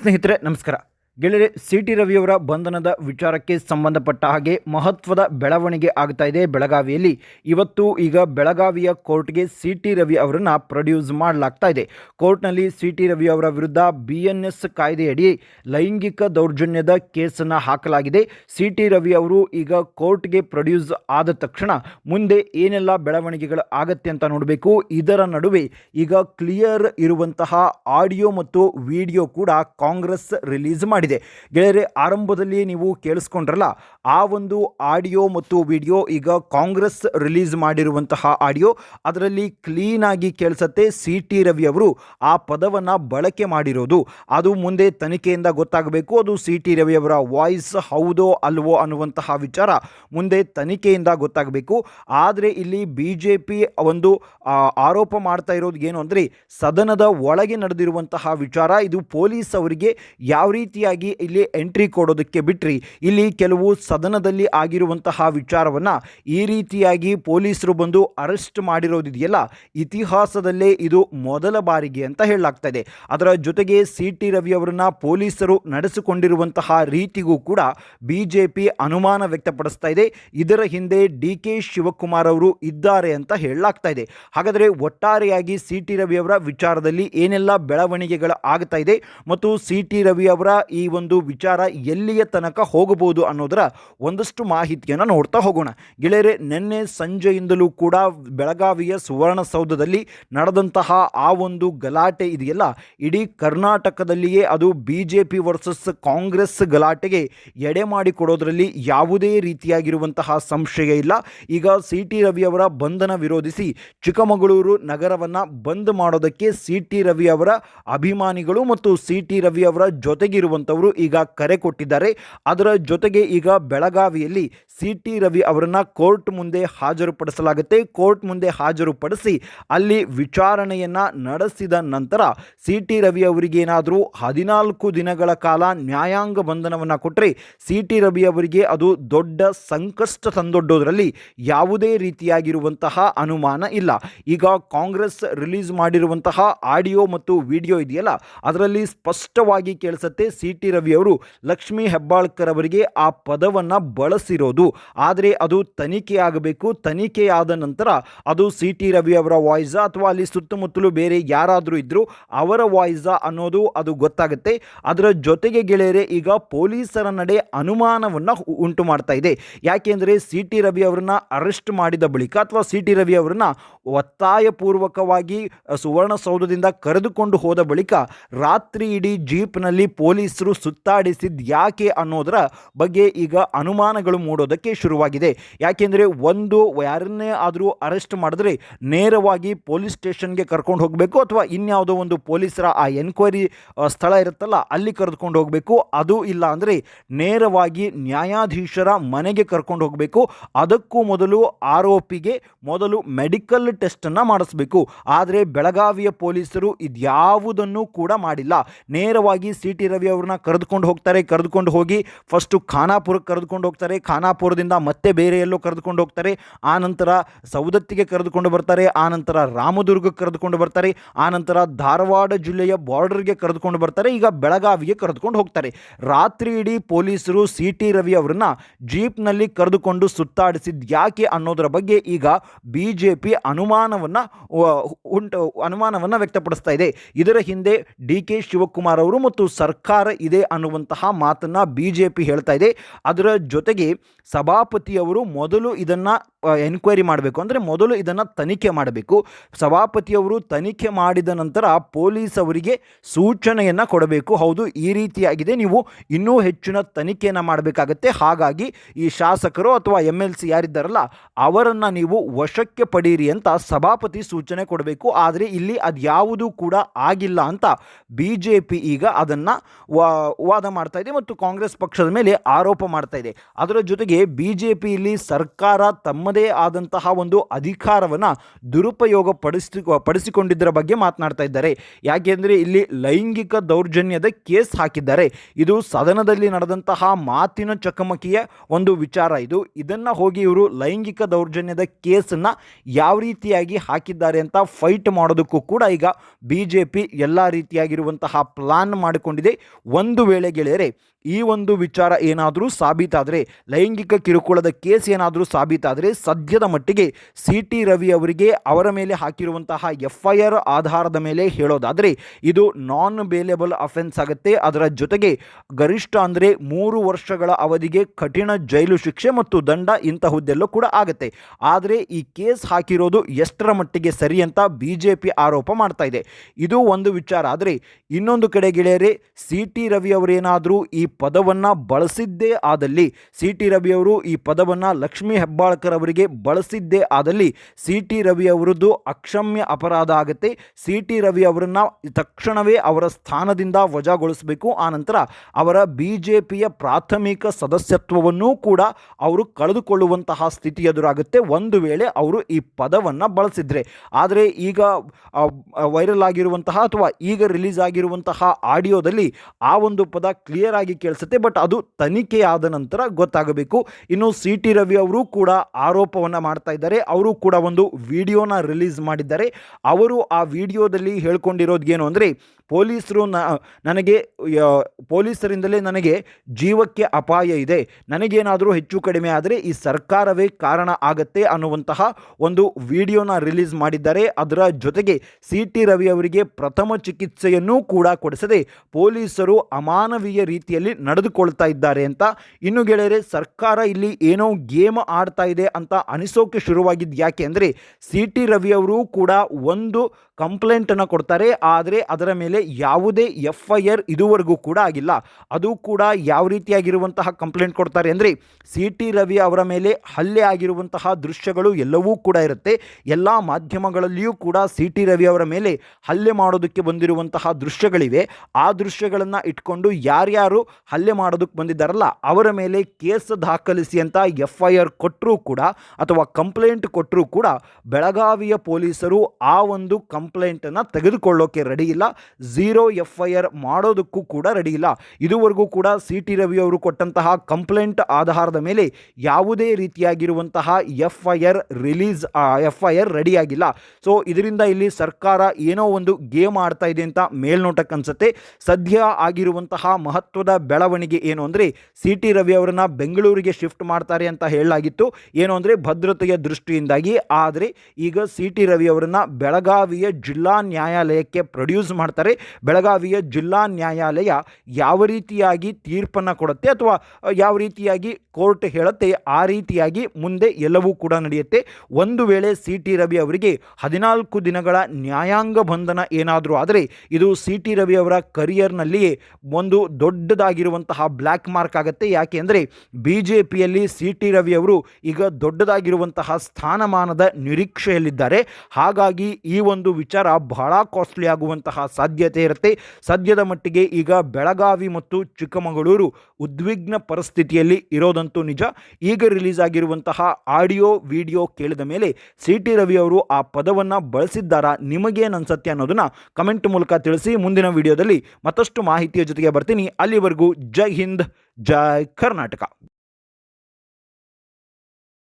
ಸ್ನೇಹಿತರೆ ನಮಸ್ಕಾರ. ಗೆಳೆಯರೆ ಸಿ ಟಿ ರವಿಯವರ ಬಂಧನದ ವಿಚಾರಕ್ಕೆ ಸಂಬಂಧಪಟ್ಟ ಹಾಗೆ ಮಹತ್ವದ ಬೆಳವಣಿಗೆ ಆಗ್ತಾ ಇದೆ ಬೆಳಗಾವಿಯಲ್ಲಿ. ಇವತ್ತು ಈಗ ಬೆಳಗಾವಿಯ ಕೋರ್ಟ್ಗೆ ಸಿ ಟಿ ರವಿ ಅವರನ್ನು ಪ್ರೊಡ್ಯೂಸ್ ಮಾಡಲಾಗ್ತಾ ಇದೆ. ಕೋರ್ಟ್ನಲ್ಲಿ ಸಿ ಟಿ ರವಿ ಅವರ ವಿರುದ್ಧ ಬಿ ಎನ್ ಎಸ್ ಕಾಯ್ದೆಯಡಿ ಲೈಂಗಿಕ ದೌರ್ಜನ್ಯದ ಕೇಸನ್ನು ಹಾಕಲಾಗಿದೆ. ಸಿ ಟಿ ರವಿ ಅವರು ಈಗ ಕೋರ್ಟ್ಗೆ ಪ್ರೊಡ್ಯೂಸ್ ಆದ ತಕ್ಷಣ ಮುಂದೆ ಏನೆಲ್ಲ ಬೆಳವಣಿಗೆಗಳು ಆಗತ್ತೆ ಅಂತ ನೋಡಬೇಕು. ಇದರ ನಡುವೆ ಈಗ ಕ್ಲಿಯರ್ ಇರುವಂತಹ ಆಡಿಯೋ ಮತ್ತು ವಿಡಿಯೋ ಕೂಡ ಕಾಂಗ್ರೆಸ್ ರಿಲೀಸ್ ಮಾಡಿದೆ. ಗೆಳೆಯರೆ, ಆರಂಭದಲ್ಲಿ ನೀವು ಕೇಳಿಸ್ಕೊಂಡ್ರಲ್ಲ, ಆ ಒಂದು ಆಡಿಯೋ ಮತ್ತು ವಿಡಿಯೋ ಈಗ ಕಾಂಗ್ರೆಸ್ ರಿಲೀಸ್ ಮಾಡಿರುವಂತಹ ಆಡಿಯೋ, ಅದರಲ್ಲಿ ಕ್ಲೀನ್ ಆಗಿ ಕೇಳಿಸತ್ತೆ ಸಿ ಟಿ ರವಿ ಅವರು ಆ ಪದವನ್ನು ಬಳಕೆ ಮಾಡಿರೋದು. ಅದು ಮುಂದೆ ತನಿಖೆಯಿಂದ ಗೊತ್ತಾಗಬೇಕು, ಅದು ಸಿ ಟಿ ರವಿ ಅವರ ವಾಯ್ಸ್ ಹೌದೋ ಅಲ್ವೋ ಅನ್ನುವಂತಹ ವಿಚಾರ ಮುಂದೆ ತನಿಖೆಯಿಂದ ಗೊತ್ತಾಗಬೇಕು. ಆದರೆ ಇಲ್ಲಿ ಬಿ ಜೆ ಪಿ ಒಂದು ಆರೋಪ ಮಾಡ್ತಾ ಇರೋದು ಏನು ಅಂದರೆ, ಸದನದ ಒಳಗೆ ನಡೆದಿರುವಂತಹ ವಿಚಾರ, ಇದು ಪೊಲೀಸ್ ಅವರಿಗೆ ಯಾವ ರೀತಿಯಾಗಿ ಇಲ್ಲಿ ಎಂಟ್ರಿ ಕೊಡೋದಕ್ಕೆ ಬಿಟ್ರಿ. ಇಲ್ಲಿ ಕೆಲವು ಸದನದಲ್ಲಿ ಆಗಿರುವಂತಹ ವಿಚಾರವನ್ನು ಈ ರೀತಿಯಾಗಿ ಪೊಲೀಸರು ಬಂದು ಅರೆಸ್ಟ್ ಮಾಡಿರೋದಿದೆಯಲ್ಲ, ಇತಿಹಾಸದಲ್ಲೇ ಇದು ಮೊದಲ ಬಾರಿಗೆ ಅಂತ ಹೇಳಲಾಗ್ತಾ ಇದೆ ಅದರ ಜೊತೆಗೆ ಸಿ ಟಿ ರವಿ ಅವರನ್ನು ಪೊಲೀಸರು ನಡೆಸಿಕೊಂಡಿರುವಂತಹ ರೀತಿಗೂ ಕೂಡ ಬಿ ಜೆ ಪಿ ಅನುಮಾನ ವ್ಯಕ್ತಪಡಿಸ್ತಾ ಇದೆ. ಇದರ ಹಿಂದೆ ಡಿ ಕೆ ಶಿವಕುಮಾರ್ ಅವರು ಇದ್ದಾರೆ ಅಂತ ಹೇಳಲಾಗ್ತಾ ಇದೆ. ಹಾಗಾದರೆ ಒಟ್ಟಾರೆಯಾಗಿ ಸಿ ಟಿ ರವಿ ಅವರ ವಿಚಾರದಲ್ಲಿ ಏನೆಲ್ಲ ಬೆಳವಣಿಗೆಗಳು ಆಗ್ತಾ ಇದೆ ಮತ್ತು ಸಿ ಟಿ ರವಿ ಅವರ ಈ ಒಂದು ವಿಚಾರ ಎಲ್ಲಿಯ ತನಕ ಹೋಗಬಹುದು ಅನ್ನೋದರ ಒಂದಷ್ಟು ಮಾಹಿತಿಯನ್ನು ನೋಡ್ತಾ ಹೋಗೋಣ. ಗೆಳೆಯರೆ, ನಿನ್ನೆ ಸಂಜೆಯಿಂದಲೂ ಕೂಡ ಬೆಳಗಾವಿಯ ಸುವರ್ಣಸೌಧದಲ್ಲಿ ನಡೆದಂತಹ ಆ ಒಂದು ಗಲಾಟೆ ಇದೆಯಲ್ಲ? ಇಡೀ ಕರ್ನಾಟಕದಲ್ಲಿಯೇ ಅದು B J P versus Congress ಗಲಾಟೆಗೆ ಎಡೆ ಮಾಡಿಕೊಡೋದ್ರಲ್ಲಿ ಯಾವುದೇ ರೀತಿಯಾಗಿರುವಂತಹ ಸಂಶಯ ಇಲ್ಲ. ಈಗ ಸಿ ಟಿ ರವಿ ಅವರ ಬಂಧನ ವಿರೋಧಿಸಿ ಚಿಕ್ಕಮಗಳೂರು ನಗರವನ್ನು ಬಂದ್ ಮಾಡೋದಕ್ಕೆ ಸಿ ಟಿ ರವಿ ಅವರ ಅಭಿಮಾನಿಗಳು ಮತ್ತು ಸಿ ಟಿ ರವಿ ಅವರ ಜೊತೆಗಿರುವಂಥವರು ಈಗ ಕರೆ ಕೊಟ್ಟಿದ್ದಾರೆ. ಅದರ ಜೊತೆಗೆ ಈಗ ಬೆಳಗಾವಿಯಲ್ಲಿ ಸಿ ಟಿ ರವಿ ಅವರನ್ನು ಕೋರ್ಟ್ ಮುಂದೆ ಹಾಜರುಪಡಿಸಲಾಗುತ್ತೆ. ಕೋರ್ಟ್ ಮುಂದೆ ಹಾಜರುಪಡಿಸಿ ಅಲ್ಲಿ ವಿಚಾರಣೆಯನ್ನು ನಡೆಸಿದ ನಂತರ ಸಿ ಟಿ ರವಿ ಅವರಿಗೇನಾದರೂ ಹದಿನಾಲ್ಕು ದಿನಗಳ ಕಾಲ ನ್ಯಾಯಾಂಗ ಬಂಧನವನ್ನು ಕೊಟ್ಟರೆ ಸಿ ಟಿ ರವಿ ಅವರಿಗೆ ಅದು ದೊಡ್ಡ ಸಂಕಷ್ಟ ತಂದೊಡ್ಡೋದ್ರಲ್ಲಿ ಯಾವುದೇ ರೀತಿಯಾಗಿರುವಂತಹ ಅನುಮಾನ ಇಲ್ಲ. ಈಗ ಕಾಂಗ್ರೆಸ್ ರಿಲೀಸ್ ಮಾಡಿರುವಂತಹ ಆಡಿಯೋ ಮತ್ತು ವಿಡಿಯೋ ಇದೆಯಲ್ಲ, ಅದರಲ್ಲಿ ಸ್ಪಷ್ಟವಾಗಿ ಕೇಳಿಸುತ್ತೆ ಸಿ ಟಿ ರವಿ ಅವರು ಲಕ್ಷ್ಮೀ ಹೆಬ್ಬಾಳ್ಕರ್ ಅವರಿಗೆ ಆ ಪದವನ್ನು ಬಳಸಿರೋದು. ಆದರೆ ಅದು ತನಿಖೆ ಆಗಬೇಕು. ತನಿಖೆಯಾದ ನಂತರ ಅದು ಸಿ ಟಿ ರವಿ ಅವರ ವಾಯ್ಸ ಅಥವಾ ಅಲ್ಲಿ ಸುತ್ತಮುತ್ತಲು ಬೇರೆ ಯಾರಾದರೂ ಇದ್ದರೂ ಅವರ ವಾಯ್ಸ ಅನ್ನೋದು ಅದು ಗೊತ್ತಾಗುತ್ತೆ. ಅದರ ಜೊತೆಗೆ ಗೆಳೆಯರೆ, ಈಗ ಪೊಲೀಸರ ನಡೆ ಅನುಮಾನವನ್ನು ಉಂಟು ಮಾಡ್ತಾ ಇದೆ. ಯಾಕೆಂದರೆ ಸಿ ಟಿ ರವಿ ಅವರನ್ನ ಅರೆಸ್ಟ್ ಮಾಡಿದ ಬಳಿಕ ಅಥವಾ ಸಿ ಟಿ ರವಿ ಅವರನ್ನ ಒತ್ತಾಯಪೂರ್ವಕವಾಗಿ ಸುವರ್ಣಸೌಧದಿಂದ ಕರೆದುಕೊಂಡು ಹೋದ ಬಳಿಕ ರಾತ್ರಿ ಇಡೀ ಜೀಪ್ನಲ್ಲಿ ಪೊಲೀಸರು ಸುತ್ತಾಡಿಸಿದ್ದು ಯಾಕೆ ಅನ್ನೋದರ ಬಗ್ಗೆ ಈಗ ಅನುಮಾನಗಳು ಮೂಡೋದಕ್ಕೆ ಶುರುವಾಗಿದೆ. ಯಾಕೆಂದರೆ ಒಂದು ಯಾರನ್ನೇ ಆದರೂ ಅರೆಸ್ಟ್ ಮಾಡಿದ್ರೆ ನೇರವಾಗಿ ಪೊಲೀಸ್ ಸ್ಟೇಷನ್ಗೆ ಕರ್ಕೊಂಡು ಹೋಗಬೇಕು ಅಥವಾ ಇನ್ಯಾವುದೋ ಒಂದು ಪೊಲೀಸರ ಆ ಎನ್ಕ್ವೈರಿ ಸ್ಥಳ ಇರುತ್ತಲ್ಲ ಅಲ್ಲಿ ಕರೆದುಕೊಂಡು ಹೋಗಬೇಕು. ಅದು ಇಲ್ಲ ಅಂದರೆ ನೇರವಾಗಿ ನ್ಯಾಯಾಧೀಶರ ಮನೆಗೆ ಕರ್ಕೊಂಡು ಹೋಗಬೇಕು. ಅದಕ್ಕೂ ಮೊದಲು ಆರೋಪಿಗೆ ಮೊದಲು ಮೆಡಿಕಲ್ ಟೆಸ್ಟನ್ನು ಮಾಡಿಸ್ಬೇಕು. ಆದರೆ ಬೆಳಗಾವಿಯ ಪೊಲೀಸರು ಇದ್ಯಾವುದನ್ನು ಕೂಡ ಮಾಡಿಲ್ಲ. ನೇರವಾಗಿ ಸಿ ಟಿ ರವಿ ಅವ್ರನ್ನ ಕರೆದುಕೊಂಡು ಹೋಗ್ತಾರೆ, ಕರೆದುಕೊಂಡು ಹೋಗಿ ಫಸ್ಟು ಖಾನಾಪುರಕ್ಕೆ ಕರೆದುಕೊಂಡು ಹೋಗ್ತಾರೆ. ಖಾನಾಪುರದಿಂದ ಮತ್ತೆ ಬೇರೆ ಎಲ್ಲೋ ಕರೆದುಕೊಂಡು ಹೋಗ್ತಾರೆ. ಆ ನಂತರ ಸೌದತ್ತಿಗೆ ಕರೆದುಕೊಂಡು ಬರ್ತಾರೆ. ಆ ನಂತರ ರಾಮದುರ್ಗಕ್ಕೆ ಕರೆದುಕೊಂಡು ಬರ್ತಾರೆ. ಆ ನಂತರ ಧಾರವಾಡ ಜಿಲ್ಲೆಯ ಬಾರ್ಡರ್ಗೆ ಕರೆದುಕೊಂಡು ಬರ್ತಾರೆ. ಈಗ ಬೆಳಗಾವಿಗೆ ಕರೆದುಕೊಂಡು ಹೋಗ್ತಾರೆ. ರಾತ್ರಿ ಇಡೀ ಪೊಲೀಸರು ಸಿ ಟಿ ರವಿ ಅವರನ್ನ ಜೀಪ್ನಲ್ಲಿ ಕರೆದುಕೊಂಡು ಸುತ್ತಾಡಿಸಿದ ಯಾಕೆ ಅನ್ನೋದರ ಬಗ್ಗೆ ಈಗ ಬಿ ಜೆ ಪಿ ಅನುಮಾನವನ್ನು ಉಂಟು, ಅನುಮಾನವನ್ನು ವ್ಯಕ್ತಪಡಿಸ್ತಾ ಇದೆ. ಇದರ ಹಿಂದೆ ಡಿ ಕೆ ಶಿವಕುಮಾರ್ ಅವರು ಮತ್ತು ಸರ್ಕಾರ ಇದೆ ಅನ್ನುವಂತಹ ಮಾತನ್ನು ಬಿ ಜೆ ಪಿ ಹೇಳ್ತಾ ಇದೆ. ಅದರ ಜೊತೆಗೆ ಸಭಾಪತಿಯವರು ಮೊದಲು ಇದನ್ನು ಎನ್ಕ್ವೈರಿ ಮಾಡಬೇಕು. ಅಂದರೆ ಮೊದಲು ಇದನ್ನು ತನಿಖೆ ಮಾಡಬೇಕು. ಸಭಾಪತಿಯವರು ತನಿಖೆ ಮಾಡಿದ ನಂತರ ಪೊಲೀಸ್ ಅವರಿಗೆ ಸೂಚನೆಯನ್ನು ಕೊಡಬೇಕು. ಹೌದು, ಈ ರೀತಿಯಾಗಿದೆ. ನೀವು ಇನ್ನೂ ಹೆಚ್ಚಿನ ತನಿಖೆಯನ್ನು ಮಾಡಬೇಕಾಗತ್ತೆ. ಹಾಗಾಗಿ ಈ ಶಾಸಕರು ಅಥವಾ ಎಂ ಎಲ್ ಸಿ ಯಾರಿದ್ದಾರಲ್ಲ, ಅವರನ್ನು ನೀವು ವಶಕ್ಕೆ ಪಡೀರಿ ಅಂತ ಸಭಾಪತಿ ಸೂಚನೆ ಕೊಡಬೇಕು. ಆದರೆ ಇಲ್ಲಿ ಅದು ಯಾವುದೂ ಕೂಡ ಆಗಿಲ್ಲ ಅಂತ ಬಿ ಜೆ ಪಿ ಈಗ ಅದನ್ನು ವಾದ ಮಾಡ್ತಾ ಇದೆ ಮತ್ತು ಕಾಂಗ್ರೆಸ್ ಪಕ್ಷದ ಮೇಲೆ ಆರೋಪ ಮಾಡ್ತಾ ಇದೆ. ಅದರ ಜೊತೆಗೆ ಬಿ ಜೆ ಪಿಯಲ್ಲಿ ಸರ್ಕಾರ ತಮ್ಮದೇ ಆದಂತಹ ಒಂದು ಅಧಿಕಾರವನ್ನು ದುರುಪಯೋಗ ಪಡಿಸಿ ಪಡಿಸಿಕೊಂಡಿದ್ದರ ಬಗ್ಗೆ ಮಾತನಾಡ್ತಾ ಇದ್ದಾರೆ. ಯಾಕೆಂದರೆ ಇಲ್ಲಿ ಲೈಂಗಿಕ ದೌರ್ಜನ್ಯದ ಕೇಸ್ ಹಾಕಿದ್ದಾರೆ. ಇದು ಸದನದಲ್ಲಿ ನಡೆದಂತಹ ಮಾತಿನ ಚಕಮಕಿಯ ಒಂದು ವಿಚಾರ ಇದು. ಇದನ್ನು ಹೋಗಿ ಇವರು ಲೈಂಗಿಕ ದೌರ್ಜನ್ಯದ ಕೇಸನ್ನು ಯಾವ ರೀತಿಯಾಗಿ ಹಾಕಿದ್ದಾರೆ ಅಂತ ಫೈಟ್ ಮಾಡೋದಕ್ಕೂ ಕೂಡ ಈಗ ಬಿ ಜೆ ಪಿ ಎಲ್ಲ ರೀತಿಯಾಗಿರುವಂತಹ ಪ್ಲಾನ್ ಮಾಡಿಕೊಂಡಿದೆ. ಒಂದು ವೇಳೆ ಗೆಳೆಯರೆ ಈ ಒಂದು ವಿಚಾರ ಏನಾದರೂ ಸಾಬೀತಾದರೆ, ಲೈಂಗಿಕ ಕಿರುಕುಳದ ಕೇಸ್ ಏನಾದರೂ ಸಾಬೀತಾದರೆ, ಸದ್ಯದ ಮಟ್ಟಿಗೆ ಸಿ ಟಿ ರವಿ ಅವರಿಗೆ ಅವರ ಮೇಲೆ ಹಾಕಿರುವಂತಹ ಎಫ್ ಐ ಆರ್ ಆಧಾರದ ಮೇಲೆ ಹೇಳೋದಾದರೆ, ಇದು ನಾನ್ ಬೇಲೇಬಲ್ ಅಫೆನ್ಸ್ ಆಗುತ್ತೆ. ಅದರ ಜೊತೆಗೆ ಗರಿಷ್ಠ ಅಂದರೆ ಮೂರು ವರ್ಷಗಳ ಅವಧಿಗೆ ಕಠಿಣ ಜೈಲು ಶಿಕ್ಷೆ ಮತ್ತು ದಂಡ ಇಂತಹದ್ದೆಲ್ಲೂ ಕೂಡ ಆಗುತ್ತೆ. ಆದರೆ ಈ ಕೇಸ್ ಹಾಕಿರೋದು ಎಷ್ಟರ ಮಟ್ಟಿಗೆ ಸರಿ ಅಂತ ಬಿ ಜೆ ಪಿ ಆರೋಪ ಮಾಡ್ತಾ ಇದೆ. ಇದು ಒಂದು ವಿಚಾರ ಆದರೆ, ಇನ್ನೊಂದು ಕಡೆ ಗೆಳೆಯರೆ ಸಿ ಟಿ ರವಿ ಅವರೇನಾದರೂ ಈ ಪದವನ್ನು ಬಳಸಿದ್ದೇ ಆದಲ್ಲಿ ಸಿ ಟಿ ರವಿಯವರು ಈ ಪದವನ್ನು ಲಕ್ಷ್ಮೀ ಹೆಬ್ಬಾಳ್ಕರ್ ಅವರಿಗೆ ಬಳಸಿದ್ದೇ ಆದಲ್ಲಿ ಸಿ ಟಿ ರವಿ ಅವರದ್ದು ಅಕ್ಷಮ್ಯ ಅಪರಾಧ ಆಗುತ್ತೆ. ಸಿ ಟಿ ರವಿ ಅವರನ್ನು ತಕ್ಷಣವೇ ಅವರ ಸ್ಥಾನದಿಂದ ವಜಾಗೊಳಿಸಬೇಕು. ಆನಂತರ ಅವರ ಬಿ ಜೆ ಪಿಯ ಪ್ರಾಥಮಿಕ ಸದಸ್ಯತ್ವವನ್ನೂ ಕೂಡ ಅವರು ಕಳೆದುಕೊಳ್ಳುವಂತಹ ಸ್ಥಿತಿ ಎದುರಾಗುತ್ತೆ. ಒಂದು ವೇಳೆ ಅವರು ಈ ಪದವನ್ನು ಬಳಸಿದ್ರೆ. ಆದರೆ ಈಗ ವೈರಲ್ ಆಗಿರುವಂತಹ ಅಥವಾ ಈಗ ರಿಲೀಸ್ ಆಗಿರುವಂತಹ ಆಡಿಯೋದಲ್ಲಿ ಆ ಒಂದು ಪದ ಕ್ಲಿಯರ್ ಆಗಿ ಕೇಳಿಸುತ್ತೆ. ಬಟ್ ಅದು ತನಿಖೆಯಾದ ನಂತರ ಗೊತ್ತಾಗಬೇಕು. ಇನ್ನು ಸಿ ಟಿ ರವಿ ಅವರು ಕೂಡ ಆರೋಪವನ್ನು ಮಾಡ್ತಾ ಇದ್ದಾರೆ. ಅವರು ಕೂಡ ಒಂದು ವಿಡಿಯೋನ ರಿಲೀಸ್ ಮಾಡಿದ್ದಾರೆ. ಅವರು ಆ ವಿಡಿಯೋದಲ್ಲಿ ಹೇಳ್ಕೊಂಡಿರೋದು ಏನು ಅಂದರೆ ಪೊಲೀಸರು ನನಗೆ ಪೊಲೀಸರಿಂದಲೇ ನನಗೆ ಜೀವಕ್ಕೆ ಅಪಾಯ ಇದೆ. ನನಗೇನಾದರೂ ಹೆಚ್ಚು ಕಡಿಮೆ ಆದರೆ ಈ ಸರ್ಕಾರವೇ ಕಾರಣ ಆಗತ್ತೆ ಅನ್ನುವಂತಹ ಒಂದು ವಿಡಿಯೋನ ರಿಲೀಸ್ ಮಾಡಿದ್ದಾರೆ. ಅದರ ಜೊತೆಗೆ ಸಿ ಟಿ ರವಿ ಅವರಿಗೆ ಪ್ರಥಮ ಚಿಕಿತ್ಸೆಯನ್ನೂ ಕೂಡ ಕೊಡಿಸದೆ ಪೊಲೀಸರು ಅಮಾನವೀಯ ರೀತಿಯಲ್ಲಿ ನಡೆದುಕೊಳ್ತಾ ಇದ್ದಾರೆ ಅಂತ. ಇನ್ನು ಗೆಳೆಯರೆ, ಸರ್ಕಾರ ಇಲ್ಲಿ ಏನೋ ಗೇಮ್ ಆಡ್ತಾ ಇದೆ ಅಂತ ಅನಿಸೋಕೆ ಶುರುವಾಗಿದ್ದು ಯಾಕೆ ಅಂದರೆ ಸಿ ಟಿ ರವಿ ಅವರು ಕೂಡ ಒಂದು ಕಂಪ್ಲೇಂಟನ್ನು ಕೊಡ್ತಾರೆ. ಆದರೆ ಅದರ ಮೇಲೆ ಯಾವುದೇ ಎಫ್ ಐ ಆರ್ ಇದುವರೆಗೂ ಕೂಡ ಆಗಿಲ್ಲ. ಅದು ಕೂಡ ಯಾವ ರೀತಿಯಾಗಿರುವಂತಹ ಕಂಪ್ಲೇಂಟ್ ಕೊಡ್ತಾರೆ ಅಂದರೆ ಸಿ ಟಿ ರವಿ ಅವರ ಮೇಲೆ ಹಲ್ಲೆ ಆಗಿರುವಂತಹ ದೃಶ್ಯಗಳು ಎಲ್ಲವೂ ಕೂಡ ಇರುತ್ತೆ. ಎಲ್ಲ ಮಾಧ್ಯಮಗಳಲ್ಲಿಯೂ ಕೂಡ ಸಿ ಟಿ ರವಿ ಅವರ ಮೇಲೆ ಹಲ್ಲೆ ಮಾಡೋದಕ್ಕೆ ಬಂದಿರುವಂತಹ ದೃಶ್ಯಗಳಿವೆ. ಆ ದೃಶ್ಯಗಳನ್ನು ಇಟ್ಕೊಂಡು ಯಾರ್ಯಾರು ಹಲ್ಲೆ ಮಾಡೋದಕ್ಕೆ ಬಂದಿದ್ದಾರಲ್ಲ, ಅವರ ಮೇಲೆ ಕೇಸ್ ದಾಖಲಿಸಿ ಅಂತ ಎಫ್ ಐ ಆರ್ ಕೊಟ್ಟರೂ ಕೂಡ ಅಥವಾ ಕಂಪ್ಲೇಂಟ್ ಕೊಟ್ಟರೂ ಕೂಡ ಬೆಳಗಾವಿಯ ಪೊಲೀಸರು ಆ ಒಂದು ಕಂಪ್ಲೇಂಟನ್ನು ತೆಗೆದುಕೊಳ್ಳೋಕೆ ರೆಡಿ ಇಲ್ಲ. ಝೀರೋ ಎಫ್ ಐ ಆರ್ ಮಾಡೋದಕ್ಕೂ ಕೂಡ ರೆಡಿ ಇಲ್ಲ. ಇದುವರೆಗೂ ಕೂಡ ಸಿ ಟಿ ರವಿ ಅವರು ಕೊಟ್ಟಂತಹ ಕಂಪ್ಲೇಂಟ್ ಆಧಾರದ ಮೇಲೆ ಯಾವುದೇ ರೀತಿಯಾಗಿರುವಂತಹ F I R release F I R ರೆಡಿಯಾಗಿಲ್ಲ so ಇದರಿಂದ ಇಲ್ಲಿ ಸರ್ಕಾರ ಏನೋ ಒಂದು ಗೇಮ್ ಆಡ್ತಾ ಇದೆ ಅಂತ ಮೇಲ್ನೋಟಕ್ಕೆ ಅನ್ಸುತ್ತೆ. ಸದ್ಯ ಆಗಿರುವಂತಹ ಮಹತ್ವದ ಬೆಳವಣಿಗೆ ಏನು ಅಂದರೆ ಸಿ ಟಿ ರವಿ ಅವರನ್ನು ಬೆಂಗಳೂರಿಗೆ ಶಿಫ್ಟ್ ಮಾಡ್ತಾರೆ ಅಂತ ಹೇಳಲಾಗಿತ್ತು. ಏನು ಅಂದರೆ ಭದ್ರತೆಯ ದೃಷ್ಟಿಯಿಂದಾಗಿ. ಆದರೆ ಈಗ ಸಿ ಟಿ ರವಿ ಅವರನ್ನು ಬೆಳಗಾವಿಯ ಜಿಲ್ಲಾ ನ್ಯಾಯಾಲಯಕ್ಕೆ ಪ್ರೊಡ್ಯೂಸ್ ಮಾಡ್ತಾರೆ. ಬೆಳಗಾವಿಯ ಜಿಲ್ಲಾ ನ್ಯಾಯಾಲಯ ಯಾವ ರೀತಿಯಾಗಿ ತೀರ್ಪನ್ನು ಕೊಡುತ್ತೆ ಅಥವಾ ಯಾವ ರೀತಿಯಾಗಿ ಕೋರ್ಟ್ ಹೇಳುತ್ತೆ, ಆ ರೀತಿಯಾಗಿ ಮುಂದೆ ಎಲ್ಲವೂ ಕೂಡ ನಡೆಯುತ್ತೆ. ಒಂದು ವೇಳೆ ಸಿ ಟಿ ರವಿ ಅವರಿಗೆ ಹದಿನಾಲ್ಕು ದಿನಗಳ ನ್ಯಾಯಾಂಗ ಬಂಧನ ಏನಾದರೂ ಆದರೆ, ಇದು ಸಿ ಟಿ ರವಿ ಅವರ ಕರಿಯರ್ನಲ್ಲಿಯೇ ಒಂದು ದೊಡ್ಡದಾಗಿರುವಂತಹ ಬ್ಲ್ಯಾಕ್ ಮಾರ್ಕ್ ಆಗುತ್ತೆ. ಯಾಕೆ ಅಂದರೆ ಬಿ ಜೆ ಪಿಯಲ್ಲಿ ಸಿ ಟಿ ರವಿ ಅವರು ಈಗ ದೊಡ್ಡದಾಗಿರುವಂತಹ ಸ್ಥಾನಮಾನದ ನಿರೀಕ್ಷೆಯಲ್ಲಿದ್ದಾರೆ. ಹಾಗಾಗಿ ಈ ಒಂದು ವಿಚಾರ ಬಹಳ ಕಾಸ್ಟ್ಲಿ ಆಗುವಂತಹ ಸಾಧ್ಯತೆ ಇರುತ್ತೆ. ಸದ್ಯದ ಮಟ್ಟಿಗೆ ಈಗ ಬೆಳಗಾವಿ ಮತ್ತು ಚಿಕ್ಕಮಗಳೂರು ಉದ್ವಿಗ್ನ ಪರಿಸ್ಥಿತಿಯಲ್ಲಿ ಇರೋದಂತೂ ನಿಜ. ಈಗ ರಿಲೀಸ್ ಆಗಿರುವಂತಹ ಆಡಿಯೋ, ವಿಡಿಯೋ ಕೇಳಿದ ಮೇಲೆ ಸಿ ಟಿ ರವಿ ಅವರು ಆ ಪದವನ್ನು ಬಳಸಿದ್ದಾರಾ, ನಿಮಗೇನು ಅನ್ಸತ್ತೆ ಅನ್ನೋದನ್ನ ಕಮೆಂಟ್ ಮೂಲಕ ತಿಳಿಸಿ ಮುಂದಿನ ವಿಡಿಯೋದಲ್ಲಿ ಮತ್ತಷ್ಟು ಮಾಹಿತಿಯ ಜೊತೆಗೆ ಬರ್ತೀನಿ. ಅಲ್ಲಿವರೆಗೂ ಜೈ ಹಿಂದ್, ಜೈ ಕರ್ನಾಟಕ.